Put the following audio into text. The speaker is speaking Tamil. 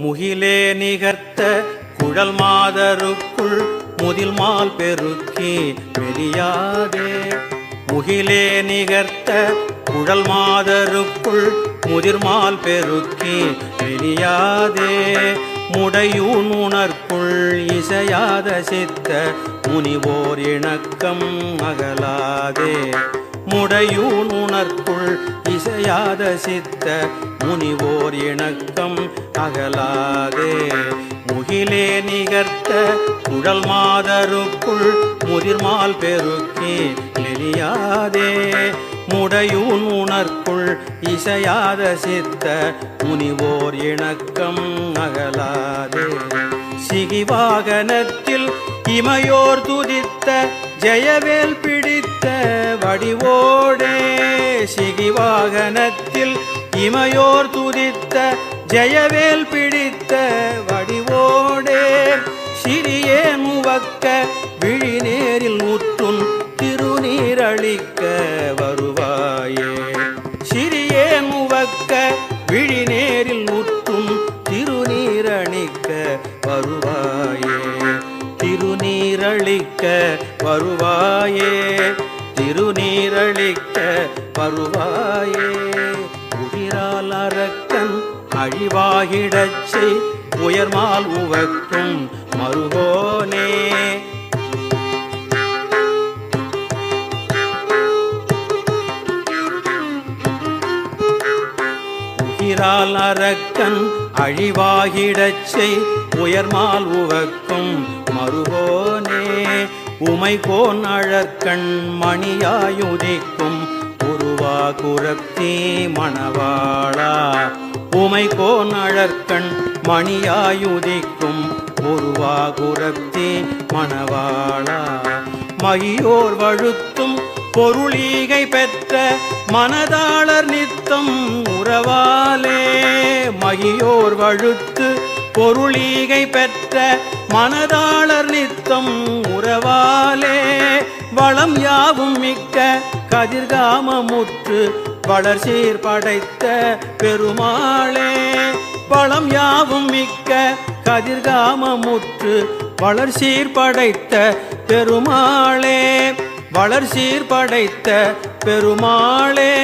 முகிலே நிகர்த்த குழல் மாதருக்குள் முதில் மால் பெருக்கி வெளியாதே முகிலே நிகர்த்த குழல் மாதருக்குள் முதிர்மால் பெருக்கி வெளியாதே முடையூன் உணர்க்குள் இசையாத சித்த முனிவோர் இணக்கம் அகலாதே. முடையூன் உணர்க்குள் இசையாத சித்த முனிவோர் இணக்கம் அகலாதே முகிலே நிகர்த்த குழல் மாதருக்குள் முதிர்மால் பெருக்கி நெறியாதே. முடையூன் உணர்க்குள் இசையாத சித்த முனிவோர் இணக்கம் அகலாதே. சிகிவாகனத்தில் இமையோர் துதித்த ஜெயவேல் பிடித்த வடிவோடே. சிகி வாகனத்தில் இமையோர் துதித்த ஜெயவேல் பிடித்த வடிவோடே சிறியே முவக்க விழிநேரில் ஊற்றும் திருநீரழிக்க வருவாயே. சிறியே முவக்க விழிநேரில் ஊற்றும் திருநீரணிக்க வருவாயே. திருநீரழிக்க வருவாயே. திருநீரழிக்க வருவாயே. உயிரால் அரக்கன் அழிவாகிடச்சி உயர்மால் உவக்கும் மருகோனே உயிரால் அரக்கன் அழிவாகிடச்சை உயர்மால் உவக்கும் மருகோனே உமைகோன் அழற்கண் மணியாயுதிக்கும் உருவா குரப்தி மணவாளா. உமைகோன் அழற்கண் மணியாயுதிக்கும் உருவா குரத்தே மணவாளா. மகியோர் வழுத்தும் பொருளீகை பெற்ற மனதாளர் நித்தம் உறவாலே. மகியோர் வழுத்து பொருளீகை பெற்ற மனதாளர் நித்தம் உறவாலே வளம் யாவும் மிக்க கதிர்காமமுற்று வளர்ச்சீர் படைத்த பெருமாளே. வளம் யாவும் மிக்க கதிர்காமமுற்று வளர்ச்சீர் படைத்த பெருமாளே. வளர்ச்சீர் படைத்த பெருமாளே.